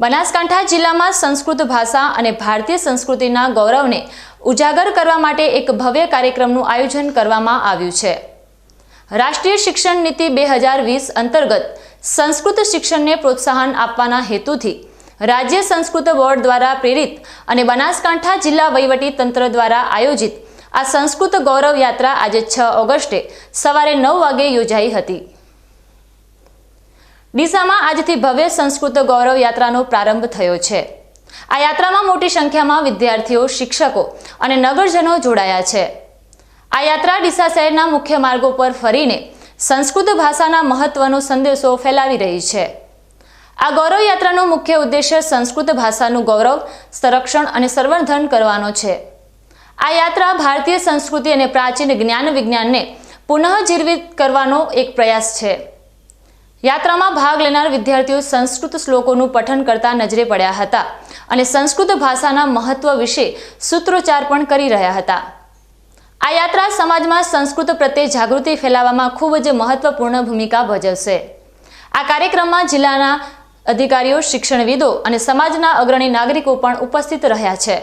બનાસકાંઠા જિલ્લામાં સંસ્કૃત ભાષા અને ભારતીય સંસ્કૃતિના ગૌરવને ઉજાગર કરવા માટે એક ભવ્ય કાર્યક્રમનું આયોજન કરવામાં આવ્યું છે. રાષ્ટ્રીય શિક્ષણ નીતિ બે હજાર વીસ અંતર્ગત સંસ્કૃત શિક્ષણને પ્રોત્સાહન આપવાના હેતુથી રાજ્ય સંસ્કૃત બોર્ડ દ્વારા પ્રેરિત અને બનાસકાંઠા જિલ્લા વહીવટી તંત્ર દ્વારા આયોજિત આ સંસ્કૃત ગૌરવ યાત્રા આજે છ ઓગસ્ટે સવારે નવ વાગે યોજાઈ હતી. ડીસામાં આજથી ભવ્ય સંસ્કૃત ગૌરવ યાત્રાનો પ્રારંભ થયો છે. આ યાત્રામાં મોટી સંખ્યામાં વિદ્યાર્થીઓ, શિક્ષકો અને નગરજનો જોડાયા છે. આ યાત્રા ડીસા શહેરના મુખ્ય માર્ગો પર ફરીને સંસ્કૃત ભાષાના મહત્વનો સંદેશો ફેલાવી રહી છે. આ ગૌરવ યાત્રાનો મુખ્ય ઉદ્દેશ્ય સંસ્કૃત ભાષાનું ગૌરવ, સંરક્ષણ અને સંવર્ધન કરવાનો છે. આ યાત્રા ભારતીય સંસ્કૃતિ અને પ્રાચીન જ્ઞાન વિજ્ઞાનને પુનઃજીર્વિત કરવાનો એક પ્રયાસ છે. યાત્રામાં ભાગ લેનાર વિદ્યાર્થીઓ સંસ્કૃત શ્લોકોનું પઠન કરતા નજરે પડ્યા હતા અને સંસ્કૃત ભાષાના મહત્વ વિશે સૂત્રોચ્ચાર પણ કરી રહ્યા હતા. આ યાત્રા સમાજમાં સંસ્કૃત પ્રત્યે જાગૃતિ ફેલાવવામાં ખૂબ જ મહત્વપૂર્ણ ભૂમિકા ભજવશે. આ કાર્યક્રમમાં જિલ્લાના અધિકારીઓ, શિક્ષણવિદો અને સમાજના અગ્રણી નાગરિકો પણ ઉપસ્થિત રહ્યા છે.